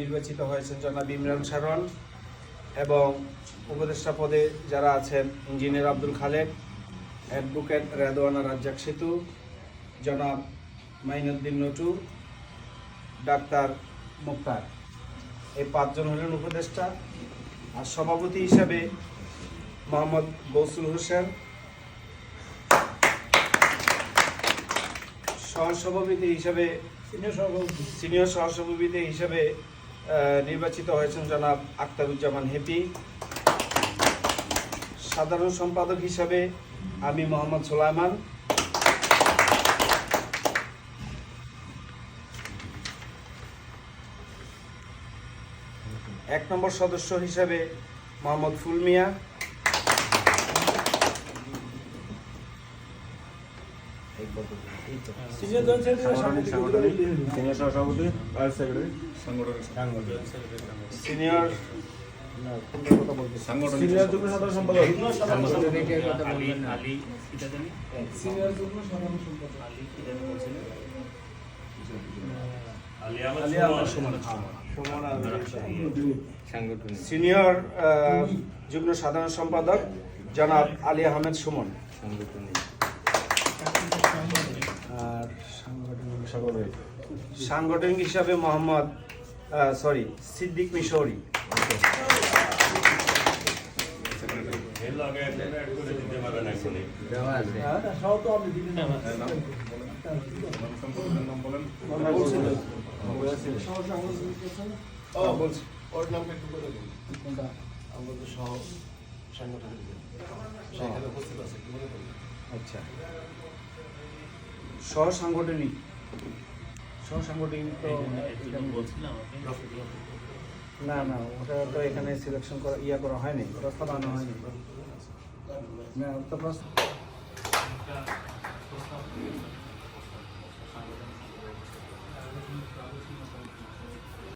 নির্বাচিত হয়েছেন জনাব ইমরান সারন এবং উপদেষ্টা পদে যারা আছেন ইঞ্জিনিয়ার আব্দুল খালেক অ্যাডভোকেট রেদওয়ানা রাজ্জাক সেতু জনাব মাইনুদ্দিন নটু ডাক্তার মুক্তার। এই পাঁচজন হলেন উপদেষ্টা আর সভাপতি হিসাবে মোহাম্মদ গৌসুল হোসেন। সহসভাপতি হিসাবে সিনিয়র সহসভাপতি হিসাবে নির্বাচিত হয়েছেন জনাব আক্তারুজ্জামান হেপি। সাধারণ সম্পাদক হিসাবে আমি মোহাম্মদ সোলাইমান। এক নম্বর সদস্য হিসাবে মোহাম্মদ ফুলমিয়া সিনিয়র যুগ্ম সাধারণ সম্পাদক সিনিয়র যুগ্ম সাধারণ সম্পাদক জনাব আলী আহমেদ সুমন। আর সাংগঠনিক হিসাবে মোহাম্মদ সরি সিদ্দিক মিশৌরি। আচ্ছা। সহ সাংগঠনিক সহ সাংগঠনিক তো না না ওটা তো এখানে সিলেকশন করা ইয়া করা হয়নি প্রস্তাব আনা হয়নি। না তো প্রস্তাব